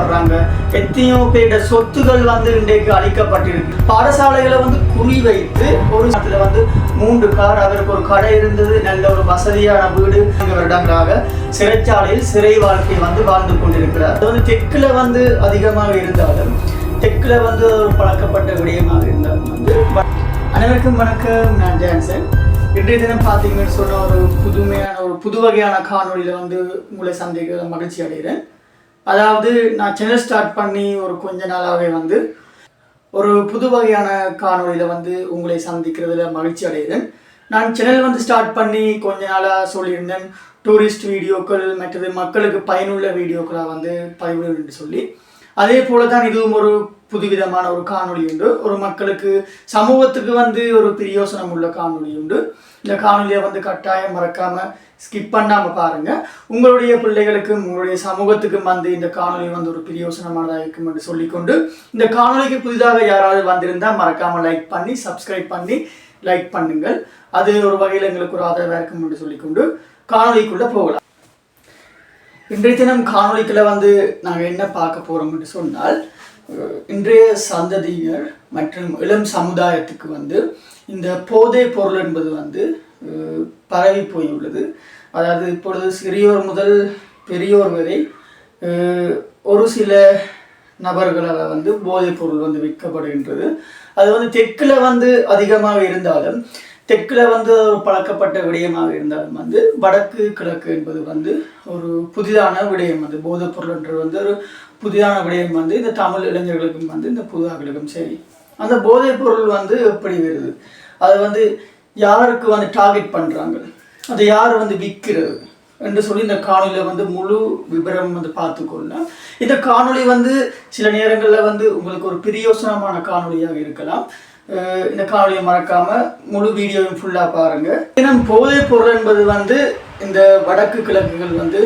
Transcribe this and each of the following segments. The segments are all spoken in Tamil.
வர்றாங்க. எத்தனையோ பேருடைய சொத்துகள் வந்து இன்றைக்கு அழிக்கப்பட்டிருக்கு. பாடசாலைகளை வந்து குறிவைத்து ஒரு இடத்துல வந்து மூன்று கார் அவருக்கு ஒரு கடை இருந்தது நல்ல ஒரு வசதியான வீடு வருடங்களாக சிறைச்சாலையில் சிறை வாழ்க்கை வந்து வாழ்ந்து கொண்டிருக்கிறார். அது வந்து தெற்குல வந்து அதிகமாக இருந்தாலும் தெற்குல வந்து ஒரு பழக்கப்பட்ட விடயமாக இருந்தாலும் வந்து அனைவருக்கும் வணக்கம். நான் ஜான்சன். இன்றைய தினம் பார்த்தீங்கன்னு சொன்ன ஒரு புதுமையான ஒரு புது வகையான காணொலியில் வந்து உங்களை சந்திக்க மகிழ்ச்சி அடைகிறேன். அதாவது நான் சேனல் ஸ்டார்ட் பண்ணி ஒரு கொஞ்ச நாளாகவே வந்து ஒரு புது வகையான காணொலியில் வந்து உங்களை சந்திக்கிறதுல மகிழ்ச்சி அடைகிறேன். நான் சேனல் வந்து ஸ்டார்ட் பண்ணி கொஞ்ச நாளாக சொல்லியிருந்தேன். டூரிஸ்ட் வீடியோக்கள் மற்றது மக்களுக்கு பயனுள்ள வீடியோக்களாக வந்து பதிவிடும் சொல்லி. அதே போல தான் இதுவும் ஒரு புதுவிதமான ஒரு காணொளி உண்டு. ஒரு மக்களுக்கு சமூகத்துக்கு வந்து ஒரு பிரியோசனம் உள்ள காணொளி உண்டு. இந்த காணொலியை வந்து கட்டாயம் மறக்காம ஸ்கிப் பண்ணாம பாருங்க. உங்களுடைய பிள்ளைகளுக்கும் உங்களுடைய சமூகத்துக்கும் வந்து இந்த காணொலி வந்து ஒரு பிரியோசனமானதாக இருக்கும் என்று சொல்லிக்கொண்டு இந்த காணொலிக்கு புதிதாக யாராவது வந்திருந்தா மறக்காம லைக் பண்ணி சப்ஸ்கிரைப் பண்ணி லைக் பண்ணுங்கள். அது ஒரு வகையில் எங்களுக்கு ஒரு ஆதரவாக இருக்கும் என்று சொல்லிக்கொண்டு காணொளிக்குள்ள போகலாம். இன்றைய தினம் காணொளிக்குள்ள வந்து நாங்கள் என்ன பார்க்க போறோம் என்று சொன்னால் இன்றைய சந்ததியினர் மற்றும் இளம் சமுதாயத்துக்கு வந்து இந்த போதை பொருள் என்பது வந்து பரவி போயுள்ளது. அதாவது இப்பொழுது சிறியோர் முதல் பெரியோர் வரை ஒரு சில நபர்களால் வந்து போதைப் பொருள் வந்து விற்கப்படுகின்றது. அது வந்து தெற்கில் வந்து அதிகமாக இருந்தாலும் தெற்கில் வந்து ஒரு பழக்கப்பட்ட விடயமாக இருந்தாலும் வந்து வடக்கு கிழக்கு என்பது வந்து ஒரு புதிதான விடயம் வந்து போதைப் பொருள்ன்றது வந்து ஒரு புதிதான விடயம் வந்து இந்த தமிழ் இளைஞர்களுக்கும் வந்து இந்த புதாக்களுக்கும் சரி. அந்த போதைப் பொருள் வந்து எப்படி வருது? அது வந்து யாருக்கு வந்து டார்கெட் பண்ணுறாங்க அதை யார் வந்து விற்கிறது? என்று சொல்லி இந்த காணொலியில் வந்து முழு விபரம் வந்து பார்த்துக்கொள்ளலாம் இந்த காணொலி வந்து சில நேரங்களில் வந்து உங்களுக்கு ஒரு பிரியோசனமான காணொலியாக இருக்கலாம். இந்த காணொலியை மறக்காம முழு வீடியோவும் ஃபுல்லாக பாருங்க. தினம் போதைப் பொருள் என்பது வந்து இந்த வடக்கு கிழக்குகள் வந்து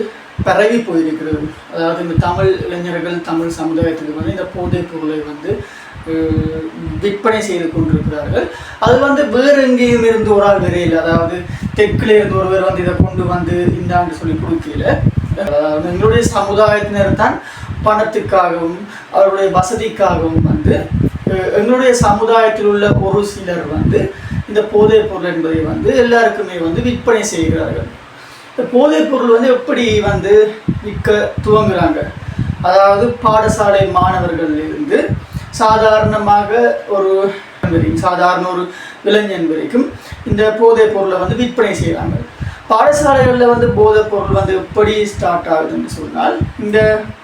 பரவி போயிருக்கிறது. அதாவது இந்த தமிழ் இளைஞர்கள் தமிழ் சமுதாயத்துக்கு வந்து இந்த போதைப் பொருளை வந்து விற்பனை செய்து கொண்டிருக்கிறார்கள். அது வந்து வேறு எங்கேயும் இருந்து ஒரு ஆள் வரையில் அதாவது தெற்கில் இருந்து ஒருவர் வந்து இதை கொண்டு வந்து இந்தாண்டு சொல்லி கொடுக்கல. அதாவது எங்களுடைய சமுதாயத்தினர் தான் பணத்துக்காகவும் அவருடைய வசதிக்காகவும் வந்து எங்களுடைய சமுதாயத்தில் உள்ள ஒரு சிலர் வந்து இந்த போதைப் பொருள் என்பதை வந்து எல்லாருக்குமே வந்து விற்பனை செய்கிறார்கள். இந்த போதைப் பொருள் வந்து எப்படி வந்து விற்க துவங்குறாங்க? அதாவது பாடசாலை மாணவர்கள் இருந்து சாதாரணமாக ஒரு சாதாரண ஒரு இளைஞன் வரைக்கும் இந்த போதைப் பொருளை வந்து விற்பனை செய்கிறாங்க. பாடசாலைகளில் வந்து போதைப் பொருள் வந்து எப்படி ஸ்டார்ட் ஆகுதுன்னு சொன்னால் இந்த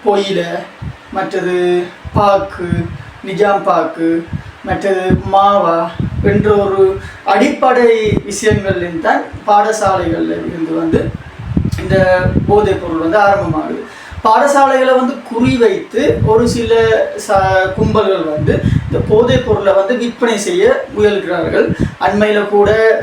பொயில மற்றது பாக்கு நிஜாம் பாக்கு மற்றது மாவா என்ற ஒரு அடிப்படை விஷயங்கள்லேருந்து தான் பாடசாலைகளில் இருந்து வந்து இந்த போதைப் பொருள் வந்து ஆரம்பமாகுது. பாடசாலைகளை வந்து குறிவைத்து ஒரு சில ச கும்பல்கள் வந்து இந்த போதைப் பொருளை வந்து விற்பனை செய்ய முயல்கிறார்கள். அண்மையில் கூட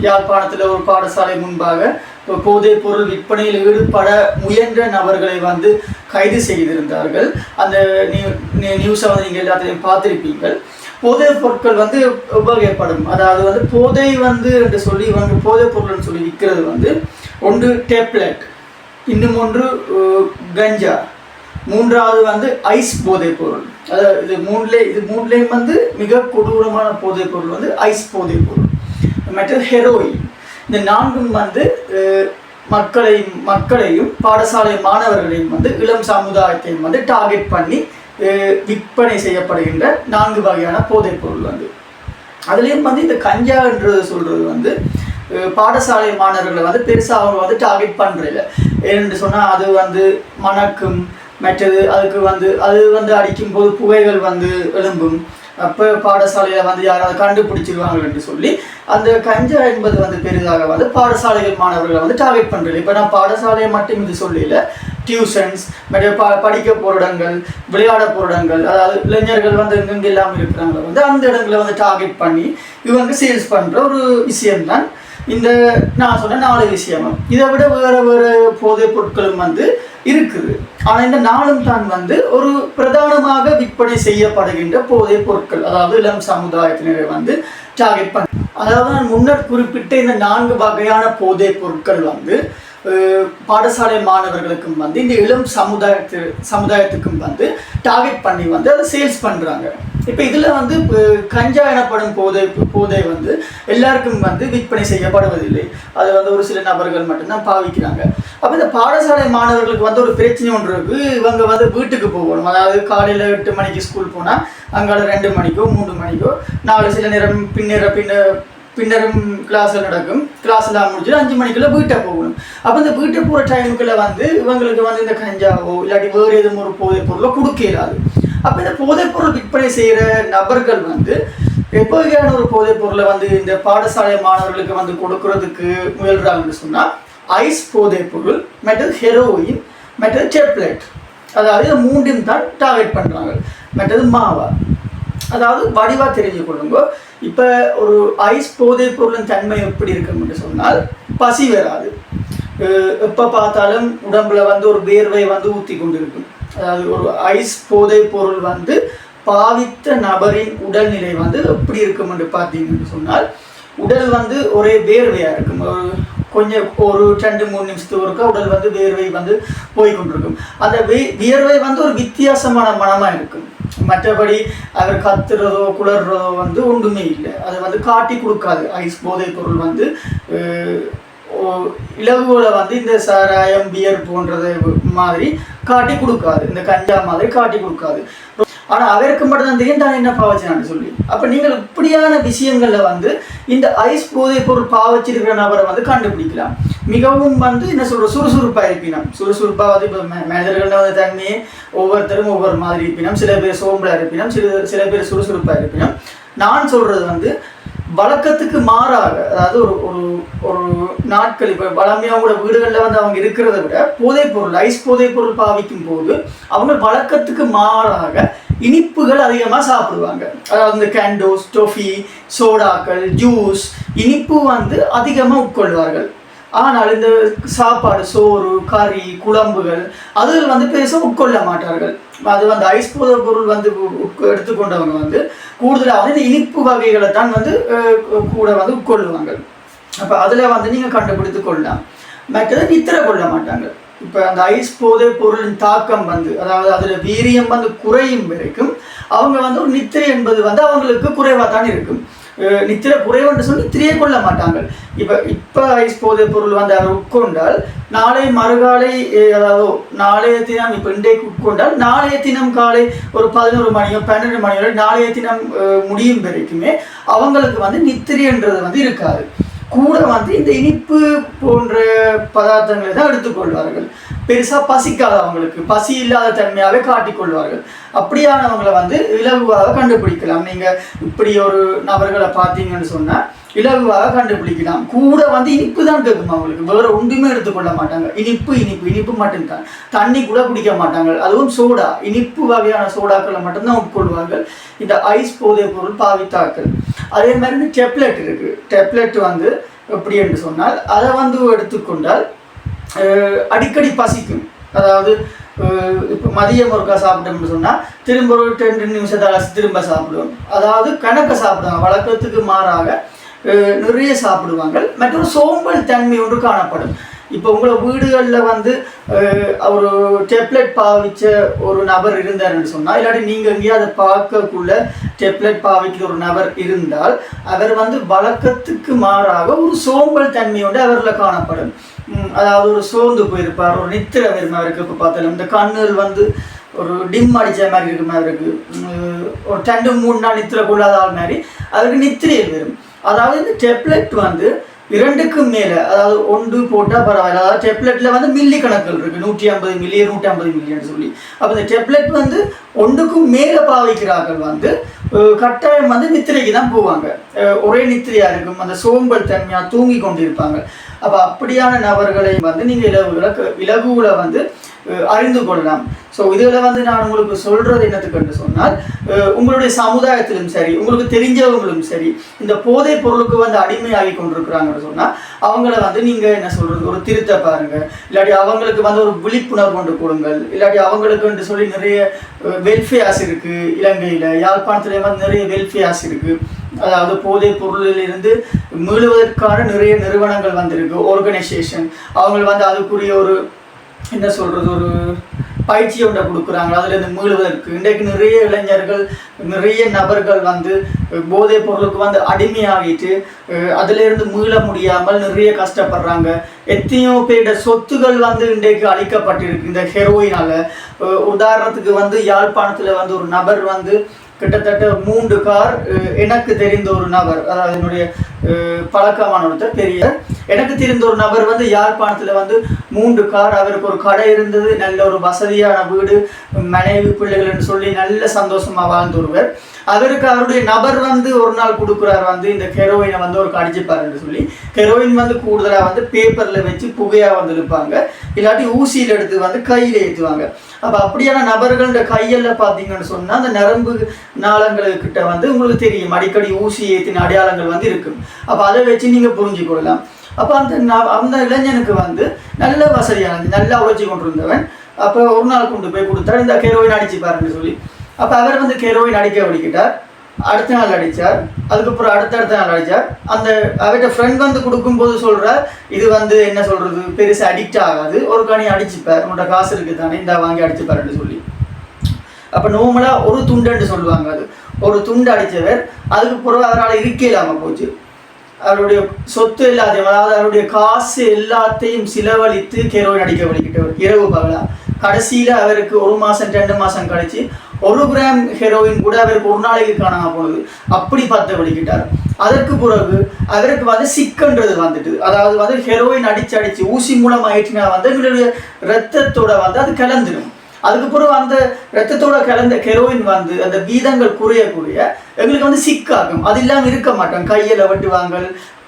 யாழ்ப்பாணத்தில் ஒரு பாடசாலை முன்பாக போதைப் பொருள் விற்பனையில் ஈடுபட முயன்ற நபர்களை வந்து கைது செய்திருந்தார்கள். அந்த நியூ- நியூஸை வந்து நீங்கள் எல்லாத்தையும் பார்த்துருப்பீங்கள் போதைப் பொருட்கள் வந்து உபயோகப்படும். அதாவது வந்து போதை வந்து என்று சொல்லி வந்து போதைப் பொருள்னு சொல்லி விற்கிறது வந்து ஒன்று டேப்லெட். இன்னும் ஒன்று கஞ்சா. மூன்றாவது வந்து ஐஸ் போதைப் பொருள். அதாவது இது மூணுலே இது மூணுலேயும் வந்து மிக கொடூரமான போதைப் பொருள் வந்து ஐஸ் போதைப் பொருள். மற்றது ஹெரோயின் இந்த நான்கும் வந்து மக்களை மக்களையும் பாடசாலை மாணவர்களையும் வந்து இளம் சமுதாயத்தையும் வந்து டார்கெட் பண்ணி விற்பனை செய்யப்படுகின்ற நான்கு வகையான போதைப் பொருள் வந்து. அதுலேயும் வந்து இந்த கஞ்சான்றது சொல்கிறது வந்து பாடசாலை மாணவர்களை வந்து பெருசாக அவங்க வந்து டார்கெட் பண்ணுறதில்ல ஏன்னு சொன்னால் அது வந்து மணக்கும் மற்றது அதுக்கு வந்து அது வந்து அடிக்கும் போது புகைகள் வந்து எழும்பும். அப்போ பாடசாலையில் வந்து யாராவது கண்டுபிடிச்சிருவாங்க என்று சொல்லி அந்த கஞ்சா என்பது வந்து பெரிதாக வந்து பாடசாலைகள் மாணவர்களை வந்து டார்கெட் பண்ணுறது இப்போ நான் பாடசாலையை மட்டும் இது சொல்லல. டியூஷன்ஸ் மற்ற ப படிக்க போகிற இடங்கள் விளையாட போகிற இடங்கள் அதாவது இளைஞர்கள் வந்து எங்கெங்கே இல்லாமல் இருக்கிறாங்களோ வந்து அந்த இடங்களை வந்து டார்கெட் பண்ணி இவங்க சேல்ஸ் பண்ணுற ஒரு விஷயம்தான். இந்த நான் சொன்ன நாலு விஷயமும் இதை விட வேறு வேறு போதைப் பொருட்களும் வந்து இருக்குது. ஆனால் இந்த நாளும் தான் வந்து ஒரு பிரதானமாக விற்பனை செய்யப்படுகின்ற போதைப் பொருட்கள் அதாவது இளம் சமுதாயத்தினரை வந்து டார்கெட் பண்ண அதாவது நான் முன்னர் குறிப்பிட்ட இந்த நான்கு வகையான போதைப் பொருட்கள் வந்து பாடசாலை மாணவர்களுக்கும் வந்து இந்த இளம் சமுதாயத்து சமுதாயத்துக்கும் வந்து டார்கெட் பண்ணி வந்து அதை சேல்ஸ் பண்ணுறாங்க இப்போ இதில் வந்து கஞ்சா எனப்படும் போதை போதை வந்து எல்லாருக்கும் வந்து விற்பனை செய்யப்படுவதில்லை. அது வந்து ஒரு சில நபர்கள் மட்டும்தான் பாவிக்கிறாங்க. அப்போ இந்த பாடசாலை மாணவர்களுக்கு வந்து ஒரு பிரச்சனை ஒன்று இருக்குது இவங்க வந்து வீட்டுக்கு போகணும். அதாவது காலையில் எட்டு மணிக்கு ஸ்கூல் போனால் அங்கால ரெண்டு மணிக்கோ மூணு மணிக்கோ நாலு சில நேரம் பின்னிற பின்ன பின்னரும் கிளாஸ் நடக்கும். கிளாஸ் எல்லாம் முடிச்சு அஞ்சு மணிக்குள்ள வீட்டை போகணும். அப்போ இந்த வீட்டை போகிற டைமுக்குள்ள வந்து இவங்களுக்கு வந்து இந்த கஞ்சாவோ இல்லாட்டி வேறு எதுவும் ஒரு போதை பொருளோ கொடுக்க இயலாது. அப்போ இந்த போதைப்பொருள் விற்பனை செய்கிற நபர்கள் வந்து எப்போ வகையான ஒரு போதைப்பொருளை வந்து இந்த பாடசாலை மாணவர்களுக்கு வந்து கொடுக்கறதுக்கு முயல்றாங்கன்னு சொன்னால் ஐஸ் போதைப்பொருள் மெட்டல் மற்றது ஹெரோயின் மற்றது டெப்லெட் அதாவது இந்த மூன்றையும் தான் டார்கெட் பண்ணுறாங்க மற்றது மாவா? அதாவது வடிவா தெரிஞ்சு கொள்ளுங்க. இப்போ ஒரு ஐஸ் போதைப் பொருளின் தன்மை எப்படி இருக்குன்னு சொன்னால் பசி வராது. எப்போ பார்த்தாலும் உடம்புல வந்து ஒரு வேர்வை வந்து ஊற்றி கொண்டு இருக்கும் அதாவது ஒரு ஐஸ் போதைப் பொருள் வந்து பாவித்த நபரின் உடல்நிலை வந்து எப்படி இருக்கும் என்று பார்த்தீங்கன்னு சொன்னால் உடல் வந்து ஒரே வேர்வையாக இருக்கும். ஒரு கொஞ்சம் ஒரு ரெண்டு மூணு நிமிஷத்துக்கு ஒருக்கா உடல் வந்து வேர்வை வந்து போய்கொண்டிருக்கும் அந்த வே வியர்வை வந்து ஒரு வித்தியாசமான மனமாக இருக்கும். மற்றபடி அவர் கத்துறதோ குளர்றதோ வந்து ஒன்றுமே இல்லை. அதை வந்து காட்டி கொடுக்காது. ஐஸ் போதைப் பொருள் வந்து அஹ், இலகுவில் வந்து இந்த சாராயம் பியர் போன்றது மாதிரி காட்டி கொடுக்காது. இந்த கஞ்சா மாதிரி காட்டி கொடுக்காது. ஆனால் அவருக்கு மட்டும்தான் தெரியும் தான் என்ன பாவச்சினான்னு சொல்லி. அப்போ நீங்கள் இப்படியான விஷயங்களில் வந்து இந்த ஐஸ் போதைப் பொருள் பாவச்சிருக்கிற நபரை வந்து கண்டுபிடிக்கலாம். மிகவும் வந்து என்ன சொல்கிற சுறுசுறுப்பாக இருப்பினம். சுறுசுறுப்பாக வந்து இப்போ மேனேஜர்கள் வந்து தன்மையே ஒவ்வொருத்தரும் ஒவ்வொரு மாதிரி இருப்பினம். சில பேர் சோம்பலாக இருப்பினம். சில சில பேர் சுறுசுறுப்பாக இருப்பினம். நான் சொல்கிறது வந்து வழக்கத்துக்கு மாறாக அதாவது ஒரு ஒரு ஒரு நாட்கள் இப்போ வளமையாக கூட வீடுகளில் வந்து அவங்க இருக்கிறத விட போதைப் பொருள் ஐஸ் போதைப் பொருள் பாவிக்கும் போது அவங்க வழக்கத்துக்கு மாறாக இனிப்புகள் அதிகமாக சாப்பிடுவாங்க. அதாவது இந்த கேண்டோஸ் டொஃபி சோடாக்கள் ஜூஸ் இனிப்பு வந்து அதிகமாக உட்கொள்வார்கள். ஆனால் இந்த சாப்பாடு சோறு கறி குழம்புகள் அதுகள் வந்து பெருசாக உட்கொள்ள மாட்டார்கள். அது வந்து ஐஸ் போதைப் பொருள் வந்து எடுத்துக்கொண்டவங்க வந்து கூடுதலாக வந்து இந்த இனிப்பு வகைகளை தான் வந்து கூட வந்து உட்கொள்ளுவாங்க அப்போ அதில் வந்து நீங்கள் கண்டுபிடித்து கொள்ளலாம். மற்றது நித்திர கொள்ள மாட்டாங்க. இப்போ அந்த ஐஸ் போதை பொருளின் தாக்கம் வந்து அதாவது அதில் வீரியம் வந்து குறையும் வரைக்கும் அவங்க வந்து ஒரு நித்திரை என்பது வந்து அவங்களுக்கு குறைவாக தான் இருக்கும். நித்திரை குறைவென்று சொல்லி நித்திரையே கொள்ள மாட்டாங்க இப்போ இப்போ ஐஸ் பொருள் வந்து அவர் உட்கொண்டால் நாளை மறுகாலை அதாவது நாளைய தினம் இப்போ இன்றைக்கு உட்கொண்டால் நாளைய தினம் காலை ஒரு பதினோரு மணியோ பன்னெண்டு மணியோ நாளைய தினம் முடியும் வரைக்குமே அவங்களுக்கு வந்து நித்திரைன்றது வந்து இருக்காது. கூட வந்து இந்த இனிப்பு போன்ற பதார்த்தங்களை தான் எடுத்துக்கொள்வார்கள். பெருசாக பசிக்காது அவங்களுக்கு பசி இல்லாத தன்மையாகவே காட்டிக்கொள்வார்கள் அப்படியானவங்களை வந்து இலகுவாக கண்டுபிடிக்கலாம். நீங்கள் இப்படி ஒரு நபர்களை பார்த்தீங்கன்னு சொன்னால் இலகுவாக கண்டுபிடிக்கலாம். கூட வந்து இனிப்பு தான் கேட்கும் அவங்களுக்கு. வேற ஒன்றுமே எடுத்துக்கொள்ள மாட்டாங்க. இனிப்பு இனிப்பு இனிப்பு மட்டும்தான். தண்ணி கூட குடிக்க மாட்டாங்க. அதுவும் சோடா. இனிப்பு வகையான சோடாக்களை மட்டும்தான் உட்கொள்வார்கள். இந்த ஐஸ் போதைப் பொருள் பாவித்தாக்கள். அதே மாதிரி டெப்லெட் இருக்குது டெப்லெட் வந்து எப்படி என்று சொன்னால் அதை வந்து எடுத்துக்கொண்டால் அடிக்கடி பசிக்கும். அதாவது இப்போ மதியம் ஒருக்கா சாப்பிட்டோம்னு சொன்னால் திரும்ப ஒரு ரெண்டு நிமிஷத்தால் திரும்ப சாப்பிடுவோம். அதாவது கணக்கை சாப்பிடுவாங்க. வழக்கத்துக்கு மாறாக அஹ், நிறைய சாப்பிடுவாங்க. மற்றும் சோம்பல் தன்மை ஒன்று காணப்படும். இப்போ உங்களை வீடுகளில் வந்து ஒரு டெப்லெட் பாவிச்ச ஒரு நபர் இருந்தாருன்னு சொன்னால் இல்லாட்டி நீங்கள் எங்கேயும் அதை பார்க்கக்குள்ள டெப்லெட் பாவிக்கிற ஒரு நபர் இருந்தால் அவர் வந்து வழக்கத்துக்கு மாறாக ஒரு சோம்பல் தன்மையோடு அவரில் காணப்படும். அதாவது ஒரு சோர்ந்து போயிருப்பார் ஒரு நித்திர வருமா அவருக்கு இப்போ பார்த்தாலும். இந்த கண்ணுகள் வந்து ஒரு டிம் அடிச்ச மாதிரி இருக்கிற மாதிரி இருக்குது ஒரு ரெண்டு மூணு நாள் நித்திர கொள்ளாத ஆள் மாதிரி அதுக்கு நித்திரையில் வரும் அதாவது இந்த டெப்லெட் வந்து இரண்டுக்கும் மேலே அதாவது ஒன்று போட்டால் பரவாயில்ல. அதாவது டெப்லெட்டில் வந்து மில்லி கணக்குகள் இருக்குது நூற்றி ஐம்பது மில்லி நூற்றி ஐம்பது மில்லியன் சொல்லி. அப்போ இந்த டெப்லெட் வந்து ஒன்றுக்கும் மேலே பாவிக்கிறார்கள் வந்து கட்டாயம் வந்து நித்திரைக்கு தான் போவாங்க. ஒரே நித்திரையாக இருக்கும். அந்த சோம்பல் தன்மையாக தூங்கி கொண்டிருப்பாங்க. அப்போ அப்படியான நபர்களை வந்து நீங்கள் இலகுல இலகுவில் வந்து அறிந்து கொள்ளலாம். ஸோ இதில் வந்து நான் உங்களுக்கு சொல்கிறது என்னத்துக்கு சொன்னால் உங்களுடைய சமுதாயத்திலும் சரி உங்களுக்கு தெரிஞ்சவங்களும் சரி இந்த போதைப் பொருளுக்கு வந்து அடிமையாகி கொண்டிருக்கிறாங்கன்னு சொன்னால் அவங்கள வந்து நீங்கள் என்ன சொல்கிறது ஒரு திருத்த பாருங்கள் இல்லாட்டி அவங்களுக்கு வந்து ஒரு விழிப்புணர்வு கொண்டு கொடுங்கள். இல்லாட்டி அவங்களுக்கு என்று சொல்லி நிறைய வெல்ஃபேர்ஸ் இருக்குது இலங்கையில் யாழ்ப்பாணத்துல வந்து நிறைய வெல்ஃபேர்ஸ் இருக்குது அதாவது போதைப் பொருளில் இருந்து மீளுவதற்கான நிறைய நிறுவனங்கள் வந்திருக்கு. ஆர்கனைசேஷன் அவங்க வந்து அதுக்குரிய ஒரு என்ன சொல்கிறது ஒரு பயிற்சி ஒன்றை கொடுக்குறாங்க. அதுலேருந்து மீளுவதற்கு இன்றைக்கு நிறைய இளைஞர்கள் நிறைய நபர்கள் வந்து போதைப் பொருளுக்கு வந்து அடிமையாகிட்டு அஹ், மீள முடியாமல் நிறைய கஷ்டப்படுறாங்க. எத்தனையோ பேருடைய சொத்துகள் வந்து இன்றைக்கு அழிக்கப்பட்டிருக்கு. இந்த ஹெரோயினால் உதாரணத்துக்கு வந்து யாழ்ப்பாணத்தில் வந்து ஒரு நபர் வந்து கிட்டத்தட்ட மூன்று கார் எனக்கு தெரிந்த ஒரு நபர் அதாவது என்னுடைய பழக்கமான ஒருத்தர் பெரிய எனக்கு தெரிந்த ஒரு நபர் வந்து யாழ்ப்பாணத்தில் வந்து மூன்று கார் அவருக்கு ஒரு கடை இருந்தது நல்ல ஒரு வசதியான வீடு மனைவி பிள்ளைகள்னு சொல்லி நல்ல சந்தோஷமாக வாழ்ந்து ஒருவர். அவருக்கு அவருடைய நபர் வந்து ஒரு நாள் கொடுக்குறார் வந்து இந்த ஹெரோயினை வந்து ஒரு அடிச்சுப்பாருன்னு சொல்லி. ஹெரோயின் வந்து கூடுதலாக வந்து பேப்பரில் வச்சு புகையாக வந்து இருப்பாங்க இல்லாட்டி ஊசியில் எடுத்து வந்து கையில் ஏற்றுவாங்க அப்போ அப்படியான நபர்களோட கையில் பார்த்தீங்கன்னு சொன்னால் அந்த நரம்பு நாளங்களுக்கிட்ட வந்து உங்களுக்கு தெரியும். அடிக்கடி ஊசி ஏற்றின அடையாளங்கள் வந்து இருக்கும். அப்போ அதை வச்சு நீங்கள் புரிஞ்சு கொள்ளலாம் அப்போ அந்த அந்த இளைஞனுக்கு வந்து நல்ல வசதியானது நல்லா உழைச்சி கொண்டிருந்தவன். அப்போ ஒரு நாள் கொண்டு போய் கொடுத்தாரு. இந்த கேரோயின் அடிச்சு பாருன்னு சொல்லி. அப்போ அவர் வந்து கேரோயின் அடிக்க வலிக்கிட்டார் அடுத்த நாள் அடித்தார் அதுக்கப்புறம் அடுத்தடுத்த நாள் அடித்தார் அந்த அவர்கிட்ட ஃப்ரெண்ட் வந்து கொடுக்கும்போது சொல்கிறார் இது வந்து என்ன சொல்கிறது பெருசு அடிக்ட் ஆகாது. ஒரு கனி அடிச்சுப்பார். உன்னோட காசு இருக்குது தானே இந்த வாங்கி அடிச்சுப்பாருன்னு சொல்லி. அப்போ நோமலாக ஒரு துண்டுன்னு சொல்லுவாங்க அது. ஒரு துண்டு அடித்தவர் அதுக்கு பிறகு அவரால் இருக்க இல்லாமல் போச்சு. அவருடைய சொத்து எல்லாத்தையும் அதாவது அவருடைய காசு எல்லாத்தையும் செலவழித்து கெரோயின் அடிக்க வலிக்கிட்டவர் இரவு பகலா. கடைசியில அவருக்கு ஒரு மாசம் ரெண்டு மாசம் கழிச்சு ஒரு கிராம் ஹெரோயின் கூட அவருக்கு ஒரு நாளைக்கு காணாம போனது. அப்படி பார்த்து வலிக்கிட்டார் அதற்கு பிறகு அவருக்கு வந்து சிக்கன்றது வந்துட்டு அதாவது வந்து ஹெரோயின் அடிச்சு அடிச்சு ஊசி மூலம் ஆயிடுச்சுன்னா வந்து எங்களுடைய ரத்தத்தோட வந்து அது கலந்துடும் அதுக்கப்புறம் அந்த ரத்தத்தோட கலந்த கெரோயின் வந்து அந்த வீதங்கள் குறைய குறைய எங்களுக்கு வந்து சிக்காகும் அது இல்லாமல் இருக்க மாட்டோம். கையில் வெட்டுவாங்க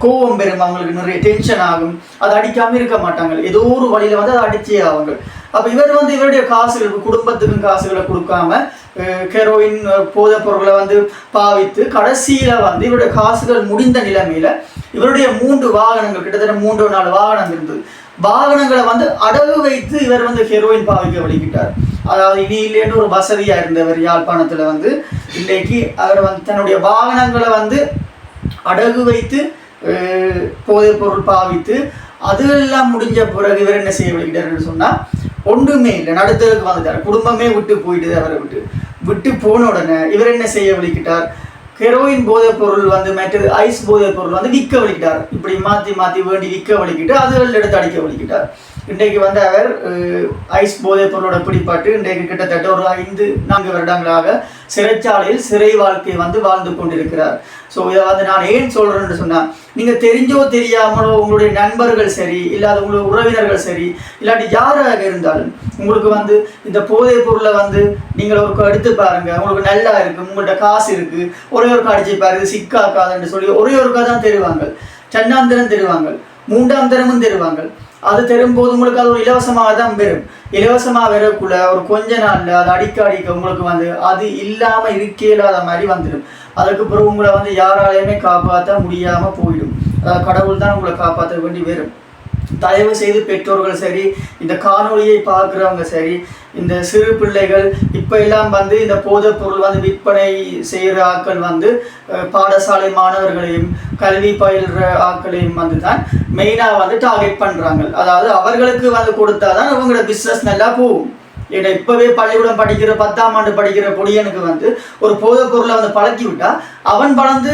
கோவம் பெறும். அவங்களுக்கு நிறைய டென்ஷன் ஆகும். அது அடிக்காமல் இருக்க மாட்டாங்க. ஏதோ ஒரு வழியில் வந்து அதை அடிச்சே ஆவாங்க. அப்போ இவர் வந்து இவருடைய காசுகள் குடும்பத்துக்கும் காசுகளை கொடுக்காம ஹெரோயின் கெரோயின் போதைப் பொருட்களை வந்து பாவித்து கடைசியில் வந்து இவருடைய காசுகள் முடிந்த நிலைமையில் இவருடைய மூன்று வாகனங்கள் கிட்டத்தட்ட மூன்று நாலு வாகனம் இருந்தது. வாகனங்களை வந்து அடகு வைத்து இவர் வந்து ஹெரோயின் பாவிக்க வலிக்கிட்டார் அதாவது இனி இல்லைன்னு ஒரு வசதியா இருந்தவர் யாழ்ப்பாணத்துல வந்து இன்றைக்கு அவர் வந்து தன்னுடைய வாகனங்களை வந்து அடகு வைத்து போதைப் பொருள் பாவித்து அதெல்லாம் முடிஞ்ச பிறகு இவர் என்ன செய்ய வழிகிட்டார்னு சொன்னா ஒன்றுமே இல்லை நடுத்தருக்கு வந்துட்டார். குடும்பமே விட்டு போயிட்டு அவரை விட்டு. விட்டு போன உடனே இவர் என்ன செய்ய வழிகிட்டார்? ஹெரோயின் போதைப் பொருள் வந்து மற்றது ஐஸ் போதைப் பொருள் வந்து விற்க வலிக்கிட்டார் இப்படி மாற்றி மாற்றி வேண்டி விற்க வலிக்கிட்டு அதுகள் எடுத்து அடிக்க வலிக்கிட்டார் இன்றைக்கு வந்து அவர் ஐஸ் போதைப் பொருளோட பிடிப்பாட்டு இன்றைக்கு கிட்டத்தட்ட ஒரு ஐந்து நான்கு வருடங்களாக சிறைச்சாலையில் சிறை வாழ்க்கை வந்து வாழ்ந்து கொண்டிருக்கிறார். ஸோ இதை வந்து நான் ஏன் சொல்கிறேன்னு சொன்னால் நீங்கள் தெரிஞ்சோ தெரியாமலோ உங்களுடைய நண்பர்கள் சரி இல்லாத உங்களுடைய உறவினர்கள் சரி இல்லாட்டி யாராக இருந்தாலும் உங்களுக்கு வந்து இந்த போதைப் பொருளை வந்து நீங்கள் ஒரு எடுத்து பாருங்கள் உங்களுக்கு நல்லா இருக்குது உங்கள்கிட்ட காசு இருக்குது ஒரே ஒரு அடிச்சு பாருங்க சிக்காக்காதுன்னு சொல்லி ஒரே ஒருக்கா தான் தருவாங்க. ரெண்டாம் தரம் தருவாங்க. மூன்றாம் தரமும் தருவாங்க. அது தரும்போது உங்களுக்கு அது ஒரு இலவசமாக தான் வரும். இலவசமாக வரக்குள்ள ஒரு கொஞ்ச நாள்ல அது அடிக்க அடிக்க உங்களுக்கு வந்து அது இல்லாம இருக்கே இல்லாத மாதிரி வந்துடும். அதுக்கு பிறகு உங்களை வந்து யாராலையுமே காப்பாற்ற முடியாம போயிடும். அதாவது கடவுள் தான் உங்களை காப்பாற்ற வேண்டி வரும். தயவு செய்து பெற்றோர்கள் சரி இந்த காணொலியை பார்க்குறவங்க சரி இந்த சிறு பிள்ளைகள் இப்போ எல்லாம் வந்து இந்த போதைப் பொருள் வந்து விற்பனை செய்கிற ஆட்கள் வந்து பாடசாலை மாணவர்களையும் கல்வி பயில்ற ஆட்களையும் வந்து தான் மெயினாக வந்து டார்கெட் பண்ணுறாங்க அதாவது அவர்களுக்கு வந்து கொடுத்தாதான் அவங்களோட பிஸ்னஸ் நல்லா போகும். ஏன்னா இப்பவே பள்ளிக்கூடம் படிக்கிற பத்தாம் ஆண்டு படிக்கிற பொடியனுக்கு வந்து ஒரு போதைப் பொருளை வந்து பழக்கி விட்டா அவன் வளர்ந்து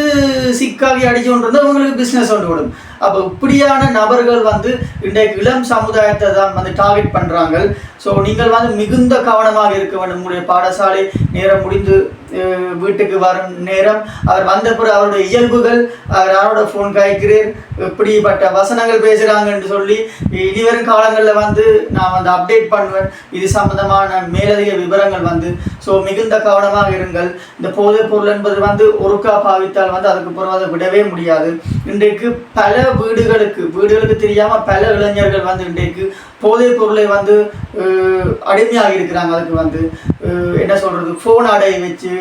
சிக்காகி அடிச்சு கொண்டு வந்து அவங்களுக்கு பிஸ்னஸ் கொண்டு விடும் அப்போ இப்படியான நபர்கள் வந்து இன்றைக்கு இளம் சமுதாயத்தை தான் வந்து டார்கெட் பண்ணுறாங்க ஸோ நீங்கள் வந்து மிகுந்த கவனமாக இருக்க வேண்டும். உங்களுடைய பாடசாலை நேரம் முடிந்து வீட்டுக்கு வரும் நேரம். அவர் வந்த பிறகு அவருடைய இயல்புகள் அவர் யாரோட ஃபோன் காய்க்கிறேன் இப்படிப்பட்ட வசனங்கள் பேசுகிறாங்கன்னு சொல்லி இனிவரும் காலங்களில் வந்து நான் வந்து அப்டேட் பண்ணுவேன். இது சம்பந்தமான மேலதிக விவரங்கள் வந்து. ஸோ மிகுந்த கவனமாக இருங்கள். இந்த போதைப் பொருள் என்பது வந்து ஒருக்கா பாவித்தால் வந்து அதுக்கு பிறகு அதை விடவே முடியாது. இன்றைக்கு பல வீடுகளுக்கு வீடுகளுக்கு தெரியாமல் பல இளைஞர்கள் வந்து இன்றைக்கு போதைப் பொருளை வந்து அடிமையாக இருக்கிறாங்க. அதுக்கு வந்து என்ன சொல்றது? ஃபோன் அடைய வச்சு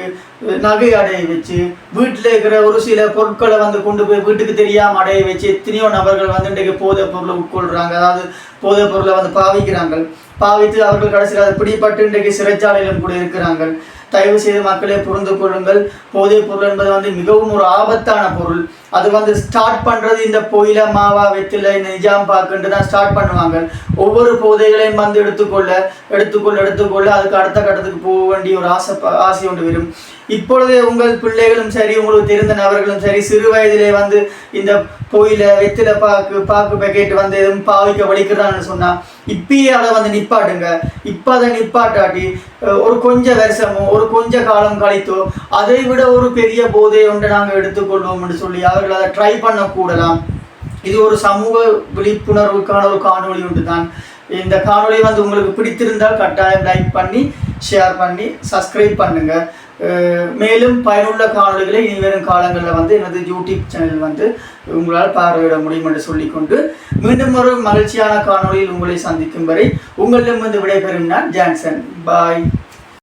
நகை அடைய வச்சு வீட்டில் இருக்கிற ஒரு சில பொருட்களை வந்து கொண்டு போய் வீட்டுக்கு தெரியாம அடைய வச்சு எத்தனையோ நபர்கள் வந்து இன்றைக்கு போதைப் பொருளை உட்கொள்றாங்க. அதாவது போதைப் பொருளை வந்து பாவிக்கிறாங்க. பாவித்து அவர்கள் கடைசியில் அதை பிடிபட்டு இன்றைக்கு சிறைச்சாலையிலும் கூட இருக்கிறாங்க. தயவு செய்து மக்களே புரிந்து கொள்ளுங்கள். போதைப் பொருள் என்பது வந்து மிகவும் ஒரு ஆபத்தான பொருள். அது வந்து ஸ்டார்ட் பண்ணுறது இந்த பொயில மாவா வெத்தில இந்த நிஜாம் பாக்குன்ட்டு தான் ஸ்டார்ட் பண்ணுவாங்க. ஒவ்வொரு போதைகளையும் வந்து எடுத்துக்கொள்ள எடுத்துக்கொள்ள எடுத்துக்கொள்ள அதுக்கு அடுத்த கட்டத்துக்கு போக வேண்டிய ஒரு ஆசை ஆசை ஒன்று வரும். இப்பொழுது உங்கள் பிள்ளைகளும் சரி உங்களுக்கு தெரிந்த நபர்களும் சரி சிறு வயதிலே வந்து இந்த பொயில வெத்தில பாக்கு பாக்கு பேக்கெட் வந்து எதுவும் பாவிக்க வலிக்கிறான்னு சொன்னா இப்பயே அதை வந்து நிப்பாட்டுங்க. இப்போ அதை நிப்பாட்டாட்டி ஒரு கொஞ்ச வருஷமோ ஒரு கொஞ்ச காலம் கழித்தோ அதை விட ஒரு பெரிய போதை ஒன்று நாங்கள் எடுத்துக்கொள்வோம் என்று சொல்லி அவர்கள் அதை ட்ரை பண்ண கூடலாம். இது ஒரு சமூக விழிப்புணர்வுக்கான ஒரு காணொளி ஒன்று தான் இந்த காணொளி வந்து உங்களுக்கு பிடித்திருந்தால் கட்டாயம் லைக் பண்ணி ஷேர் பண்ணி சப்ஸ்கிரைப் பண்ணுங்கள் மேலும் பயனுள்ள காணொளிகளை இனி வரும் காலங்களில் வந்து எனது யூடியூப் சேனல் வந்து உங்களால் பார்வையிட முடியும் என்று சொல்லிக்கொண்டு மீண்டும் ஒரு மகிழ்ச்சியான காணொலியில் உங்களை சந்திக்கும் வரை உங்களிடம் விடைபெறும் நான் ஜான்சன். பாய்.